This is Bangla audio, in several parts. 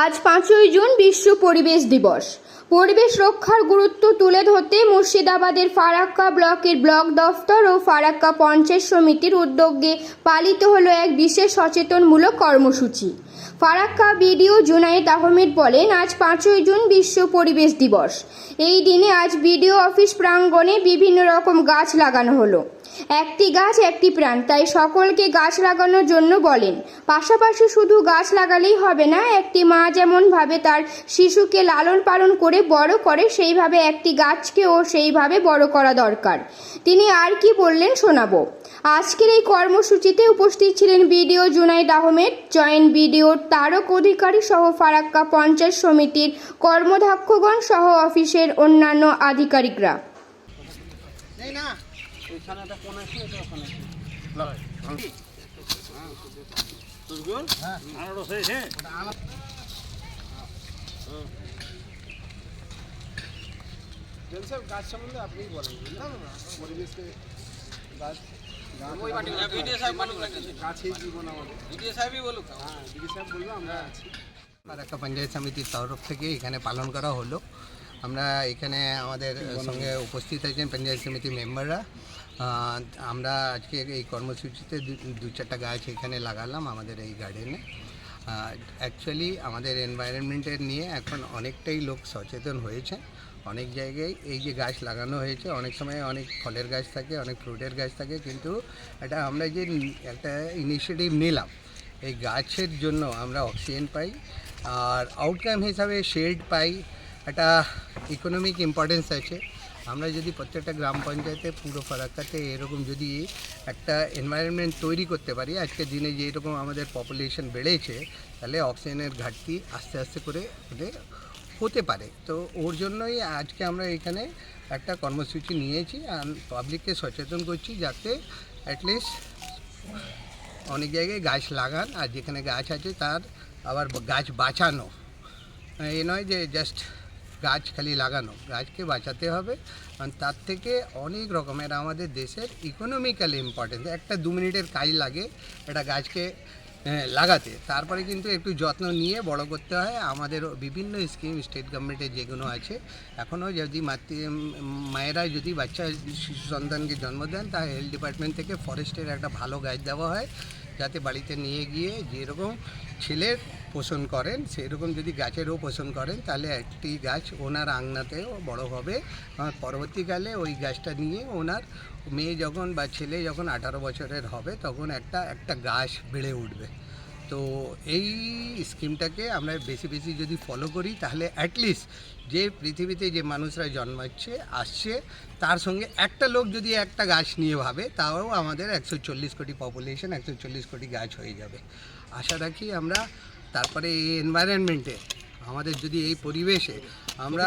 আজ পাঁচই জুন বিশ্ব পরিবেশ দিবস। পরিবেশ রক্ষার গুরুত্ব তুলে ধরতে মুর্শিদাবাদের ফারাক্কা ব্লকের ব্লক দফতর ও ফারাক্কা পঞ্চায়েত সমিতির উদ্যোগে পালিত হলো এক বিশেষ সচেতনমূলক কর্মসূচি। ফারাক্কা বিডিও জুনায়েদ আহমেদ বলেন, আজ পাঁচই জুন বিশ্ব পরিবেশ দিবস। এই দিনে আজ বিডিও অফিস প্রাঙ্গণে বিভিন্ন রকম গাছ লাগানো হলো। একটি গাছ, একটি প্রাণ। তাই সকলকে গাছ লাগানোর জন্য বলেন, পাশাপাশি শুধু গাছ লাগালেই হবে না, একটি মা যেমনভাবে তার শিশুকে লালন পালন করে বড় করে, সেইভাবে একটি গাছকেও সেইভাবে বড় করা দরকার। তিনি আর কি বললেন শোনাবো। আজকের এই কর্মসূচিতে উপস্থিত ছিলেন BDO Junaid Ahmed, joint BDO Tarak Adhikari সহ ফারাক্কা পঞ্চায়েত সমিতির কর্মধ্যক্ষগণ সহ অফিসের অন্যান্য আধিকারিকরা। গাছ সম্বন্ধে আপনিই বলেন। পরিবেশকে গাছ ফারাক্কা পঞ্চায়েত সমিতির তরফ থেকে এখানে পালন করা হলো। আমরা এখানে আমাদের সঙ্গে উপস্থিত আছেন পঞ্চায়েত সমিতির মেম্বাররা। আমরা আজকে এই কর্মসূচিতে দু চারটা গাছ এখানে লাগালাম আমাদের এই গার্ডেনে অ্যাকচুয়ালি আমাদের এনভায়রনমেন্টের নিয়ে এখন অনেকটাই লোক সচেতন হয়েছে। অনেক জায়গায় এই যে গাছ লাগানো হয়েছে, অনেক সময় অনেক ফলের গাছ থাকে, অনেক ফ্রুটের গাছ থাকে, কিন্তু এটা আমরা যে একটা ইনিশিয়েটিভ নিলাম, এই গাছের জন্য আমরা অক্সিজেন পাই আর আউটকাম হিসাবে শেড পাই, একটা ইকোনমিক ইম্পর্টেন্স আছে। আমরা যদি প্রত্যেকটা গ্রাম পঞ্চায়েতে পুরো ফারাক্কাতে এরকম যদি একটা এনভায়রনমেন্ট তৈরি করতে পারি, আজকের দিনে যে এরকম আমাদের পপুলেশন বেড়েছে, তাহলে অক্সিজেনের ঘাটতি আস্তে আস্তে করে হতে পারে। তো ওর জন্যই আজকে আমরা এখানে একটা কর্মসূচি নিয়েছি। আর পাবলিককে সচেতন করছি যাতে অ্যাটলিস্ট অনেক জায়গায় গাছ লাগান আর যেখানে গাছ আছে তার আবার গাছ বাঁচানো। এ নয় যে জাস্ট গাছ খালি লাগানো, গাছকে বাঁচাতে হবে। কারণ তার থেকে অনেক রকমের আমাদের দেশের ইকোনমিক্যালি ইম্পর্টেন্স একটা দু মিনিটের কাজ লাগে। একটা গাছকে আহ, লাগাতে। তারপরে কিন্তু একটু যত্ন নিয়ে বড় করতে হয়। আমাদের বিভিন্ন স্কিম স্টেট গভর্নমেন্টের যেগুলো আছে এখনও যদি মাতৃ মায়েরা যদি বাচ্চা শিশু সন্তানকে জন্ম দেন তা হেলথ ডিপার্টমেন্ট থেকে ফরেস্টের একটা ভালো গাছ দেওয়া হয়। যাতে বাড়িতে নিয়ে গিয়ে যেরকম ছেলের পোষণ করেন, সেরকম যদি গাছেরও পোষণ করেন, তাহলে একটি গাছ ওনার আংনাতেও বড় হবে। পরবর্তীকালে ওই গাছটা নিয়ে ওনার মেয়ে যখন বা ছেলে যখন আঠারো বছরের হবে, তখন একটা একটা গাছ বেড়ে উঠবে। তো এই স্কিমটাকে আমরা বেশি বেশি যদি ফলো করি, তাহলে অ্যাটলিস্ট যে পৃথিবীতে যে মানুষরা জন্মাচ্ছে, আসছে, তার সঙ্গে একটা লোক যদি একটা গাছ নিয়ে ভাবে, তাও আমাদের একশো চল্লিশ কোটি পপুলেশন একশো চল্লিশ কোটি গাছ হয়ে যাবে। আশা রাখি আমরা তারপরে এই এনভায়রনমেন্টে আমাদের যদি এই পরিবেশে আমরা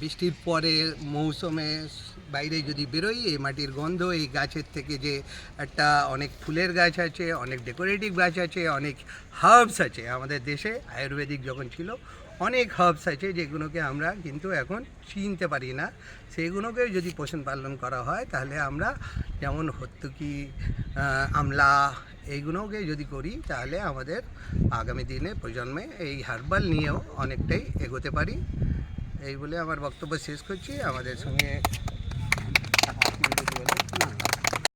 বৃষ্টির পরে মৌসুমে বাইরে যদি বেরোই, এই মাটির গন্ধ, এই গাছের থেকে যে একটা অনেক ফুলের গাছ আছে, অনেক ডেকোরেটিভ গাছ আছে, অনেক হার্বস আছে আমাদের দেশে, আয়ুর্বেদিক যখন ছিল অনেক হার্বস আছে যেগুলোকে আমরা কিন্তু এখন চিনতে পারি না। সেগুলোকে যদি পোষণ পালন করা হয়, তাহলে আমরা যেমন হত্যুকি আমলা এইগুলোকে যদি করি, তাহলে আমাদের আগামী দিনে প্রজন্মে এই হার্বাল নিয়েও অনেকটাই এগোতে পারি। এই বলে আমার বক্তব্য শেষ করছি। আমাদের সঙ্গে